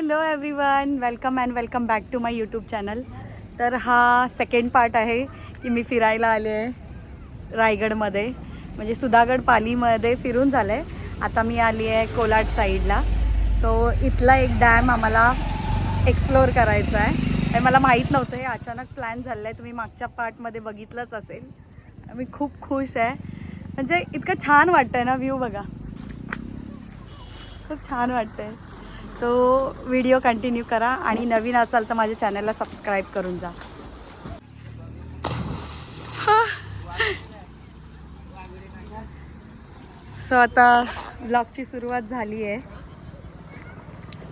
Hello everyone welcome and welcome back to my YouTube channel तर हा second part आहे की मी फिरायला आले आहे रायगडमध्ये. म्हणजे सुधागड पालीमध्ये फिरून झालं. आहे आता मी आली आहे कोलाट साईडला. सो इथला एक डॅम आम्हाला एक्सप्लोअर करायचा आहे. आणि मला माहीत नव्हतं हे अचानक प्लॅन झालं आहे तुम्ही मागच्या पार्टमध्ये बघितलंच असेल. मी खूप खुश आहे. म्हणजे इतकं छान वाटतं आहे ना व्ह्यू बघा. खूप छान वाटतं आहे सो व्हिडिओ कंटिन्यू करा आणि नवीन असाल तर माझ्या चॅनलला सबस्क्राईब करून जा. सो आता ब्लॉगची सुरुवात झाली आहे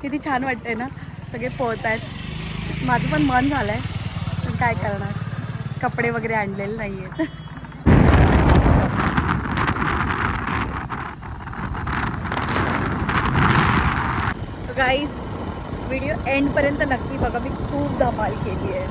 किती छान वाटतंय ना? सगळे पोहत आहेत माझं पण मन झालं आहे पण काय करणार? कपडे वगैरे आणलेले नाही आहेत गाईज व्हिडिओ एंडपर्यंत नक्की बघा. मी खूप धमाल केली आहे.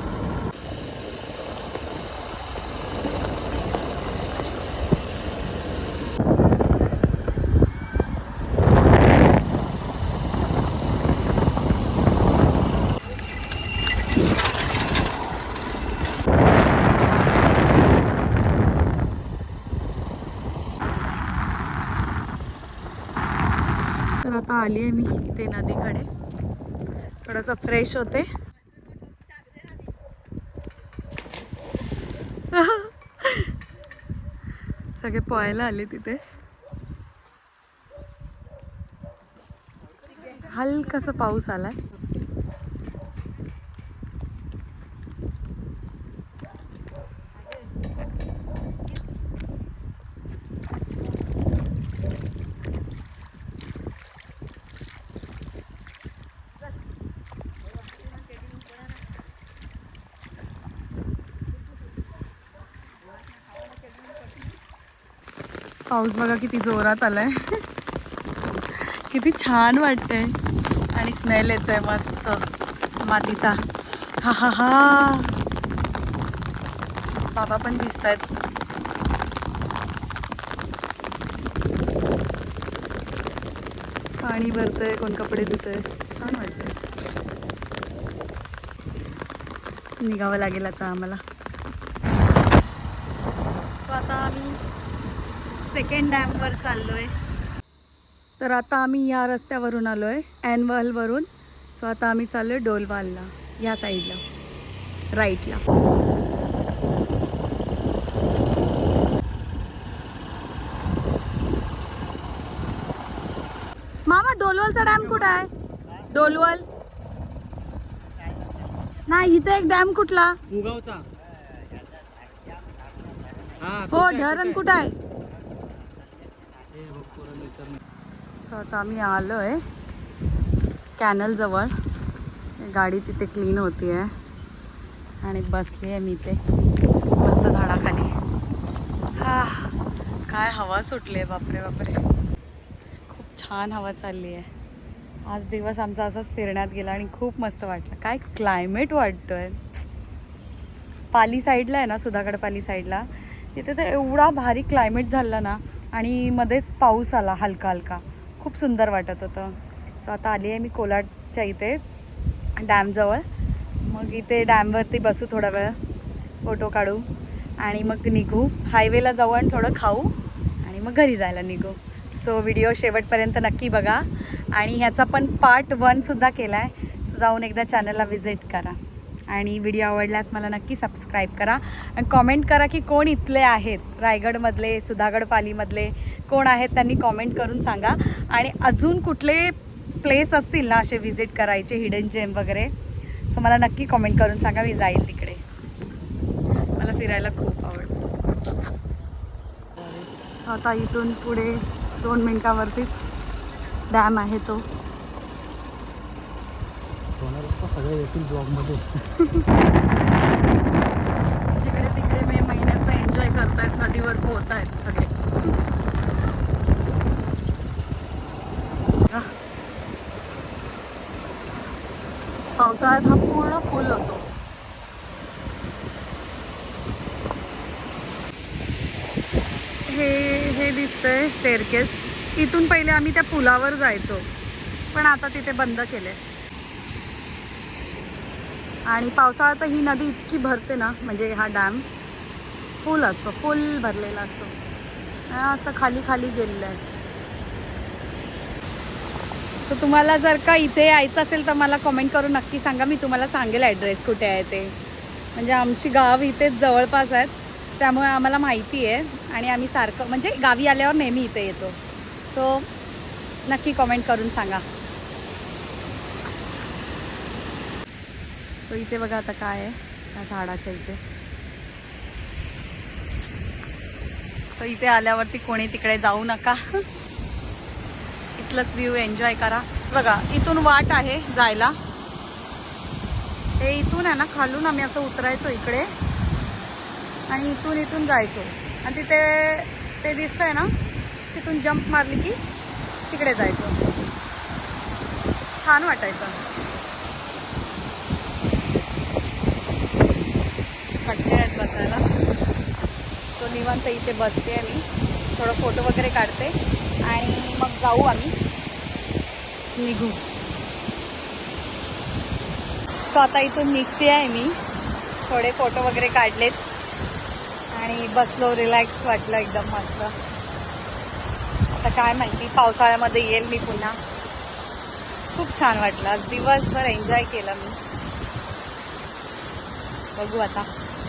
आली आहे मी ते नदीकडे. थोडंसं फ्रेश होते. सगळे पोहायला आले तिथे. हलकासा पाऊस आलाय. पाऊस बघा किती जोरात आलाय. किती छान वाटतंय. आणि स्मेल आहे मस्त. मातीचा. हा हा हा. बाबा पण दिसत आहेत पाणी भरतंय कोण कपडे धुतंय. छान वाटतंय. निघावं लागेल आता आम्हाला. आता आम्ही सेकंड डॅमवर चाललो आहे तर आता आम्ही या रस्त्यावरून आलो आहे ॲनवलवरून सो आता आम्ही चाललो आहे डोलवालला ह्या साईडला राईटला मामा डोलवलचा डॅम कुठं आहे? डोलवल नाही इथे एक डॅम कुठला? हा हो धरण कुठं आहे? सो आता आम्ही आलो आहे कॅनलजवळ गाडी तिथे क्लीन होती आहे आणि बसली आहे मी ते मस्त झाडाखाली. हा काय हवा सुटली आहे बापरे बापरे. खूप छान हवा चालली आहे आज दिवस आमचा असाच फिरण्यात गेला आणि खूप मस्त वाटलं. काय क्लायमेट वाटतं आहे पाली साईडला आहे ना सुधागड पाली साईडला तिथे तर एवढा भारी क्लायमेट झाला ना. आणि मध्येच पाऊस आला हलका हलका खूप सुंदर वाटत होतं. सो आता आली आहे मी कोलाडच्या इथे डॅमजवळ मग इथे डॅमवरती बसू थोडा वेळ फोटो काढू. आणि मग निघू. हायवेला जाऊ आणि थोडं खाऊ. आणि मग घरी जायला निघू. सो व्हिडिओ शेवटपर्यंत नक्की बघा. आणि ह्याचा पण पार्ट वनसुद्धा केला आहे सो जाऊन एकदा चॅनलला व्हिजिट करा. आणि व्हिडिओ आवडल्यास मला नक्की सबस्क्राईब करा. आणि कॉमेंट करा की कोण इथले आहेत? रायगडमधले सुधागड पालीमधले कोण आहेत? त्यांनी कॉमेंट करून सांगा. आणि अजून कुठले प्लेस असतील ना असे व्हिजिट करायचे हिडन जेम वगैरे? सो मला नक्की कॉमेंट करून सांगा मी जाईल तिकडे. मला फिरायला खूप आवडतं. सो आता इथून पुढे दोन मिनटावरतीच डॅम आहे तो. सगळे येतील ब्लॉगमध्ये जिकडे तिकडे मे महिन्याचा एन्जॉय करतायत नदीवर पोहतायत सगळे. पावसाळ्यात हा पूर्ण फुल होतो. हे हे दिसतंय स्टेअरकेस इथून पहिले आम्ही त्या पुलावर जायचो. पण आता तिथे बंद केले आणि पावसाळ्यात ही नदी इतकी भरते ना म्हणजे हा डॅम फुल असतो फुल भरलेला असतो. असं खाली खाली गेलेलं आहे. सो तुम्हाला जर का इथे यायचं असेल तर मला कमेंट करून नक्की सांगा. मी तुम्हाला सांगेल ॲड्रेस कुठे आहे ते. म्हणजे आमची गाव इथेच जवळपास आहेत त्यामुळे आम्हाला माहिती आहे. आणि आम्ही सारखं म्हणजे गावी आल्यावर नेहमी इथे येतो. सो नक्की कमेंट करून सांगा. तो इथे बघा आता काय आहे. त्या झाडाच्या इथे. सो इथे आल्यावरती कोणी तिकडे जाऊ नका. इथलंच व्ह्यू एन्जॉय करा. बघा इथून वाट आहे जायला. हे इथून आहे ना खालून आम्ही असं उतरायचो इकडे. आणि इथून इथून जायचो. आणि तिथे ते दिसतंय ना तिथून जंप मारली की तिकडे जायचो. छान वाटायचं. खड्डे आहेत बसायला. तो निवांत इथे बसते मी. थोडं फोटो वगैरे काढते. आणि मग जाऊ आम्ही. निघू. सो आता इथून निघते आहे मी. थोडे फोटो वगैरे काढलेत. आणि बसलो रिलॅक्स वाटलं एकदम मस्त. आता काय माहिती पावसाळ्यामध्ये येईल मी पुन्हा. खूप छान वाटलं. दिवसभर एन्जॉय केलं मी. बघू आता.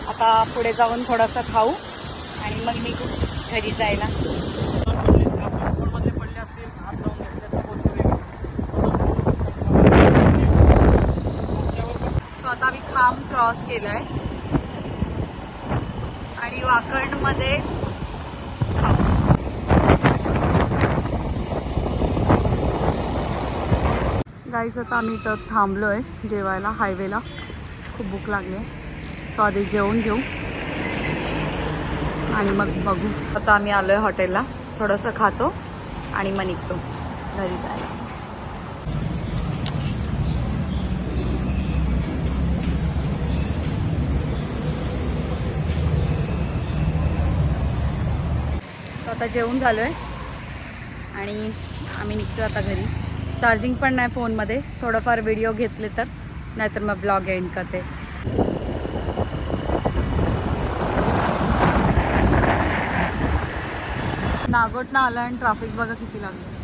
आता पुढे जाऊन थोडंसं खाऊ आणि मग निघू घरी जायला. पडले आता खांब क्रॉस केलाय. आणि वाकणमध्ये गाईस आता आम्ही इथं थांबलोय जेवायला हायवेला खूप भूक लागली आहे. सो आधी जेवून घेऊ. आणि मग बघू. आता आम्ही आलोय हॉटेलला. थोडंसं खातो आणि मग निघतो. घरी जायला. आता जेवून झालो आहे आणि आम्ही निघतो आता घरी. चार्जिंग पण नाही फोनमध्ये. थोडंफार व्हिडिओ घेतले तर. नाहीतर मग ब्लॉग एंड करते. नागोटला आला आणि ट्रॅफिक बघा किती लागलं.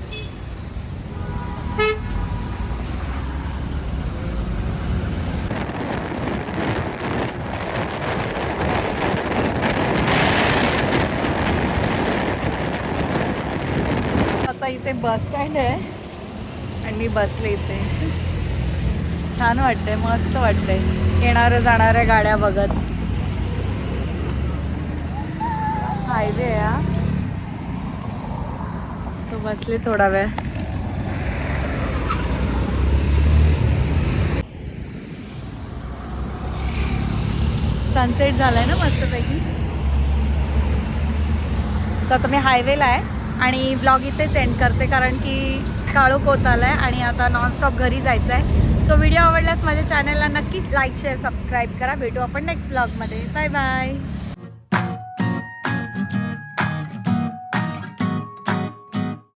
आता इथे बस स्टँड आहे आणि मी बसले इथे. छान वाटतंय मस्त वाटतंय. येणाऱ्या जाणाऱ्या गाड्या बघत. हायवे आहे बसले थोडा वेळ. सनसेट झालाय ना मस्तपैकी. आता मी हायवेला आहे आणि ब्लॉग इथेच एंड करते कारण की काळोख होत आलाय आणि आता नॉनस्टॉप घरी जायचं आहे सो व्हिडिओ आवडल्यास माझ्या चॅनलला नक्कीच लाईक शेअर सबस्क्राईब करा. भेटू आपण नेक्स्ट ब्लॉगमध्ये बाय बाय